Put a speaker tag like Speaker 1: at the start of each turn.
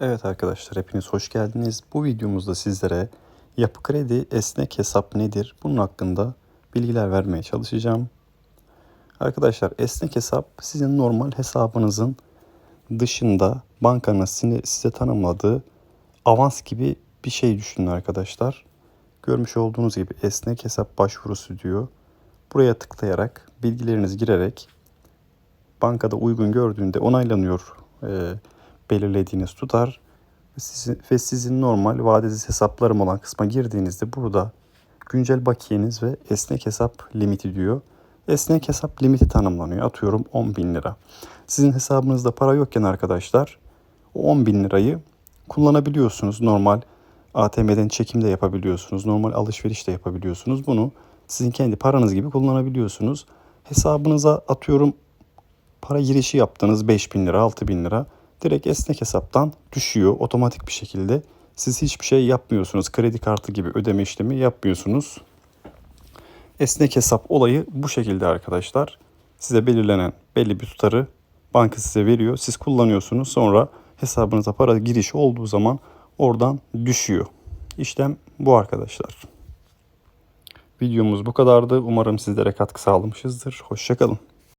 Speaker 1: Evet arkadaşlar hepiniz hoş geldiniz. Bu videomuzda sizlere Yapı Kredi esnek hesap nedir? Bunun hakkında bilgiler vermeye çalışacağım. Arkadaşlar esnek hesap sizin normal hesabınızın dışında bankanın size, tanımladığı avans gibi bir şey düşünün arkadaşlar. Görmüş olduğunuz gibi esnek hesap başvurusu diyor. Buraya tıklayarak bilgilerinizi girerek bankada uygun gördüğünde onaylanıyor e, belirlediğiniz tutar sizin, ve sizin normal vadesiz hesaplarım olan kısma girdiğinizde burada güncel bakiyeniz ve esnek hesap limiti diyor. Esnek hesap limiti tanımlanıyor. Atıyorum 10 bin lira. Sizin hesabınızda para yokken arkadaşlar o 10 bin lirayı kullanabiliyorsunuz. Normal ATM'den çekim de yapabiliyorsunuz. Normal alışveriş de yapabiliyorsunuz. Bunu sizin kendi paranız gibi kullanabiliyorsunuz. Hesabınıza atıyorum para girişi yaptınız 5 bin lira 6 bin lira direkt esnek hesaptan düşüyor otomatik bir şekilde. Siz hiçbir şey yapmıyorsunuz. Kredi kartı gibi ödeme işlemi yapmıyorsunuz. Esnek hesap olayı bu şekilde arkadaşlar. Size belirlenen belli bir tutarı banka size veriyor. Siz kullanıyorsunuz. Sonra hesabınıza para girişi olduğu zaman oradan düşüyor. İşlem bu arkadaşlar. Videomuz bu kadardı. Umarım sizlere katkı sağlamışızdır. Hoşçakalın.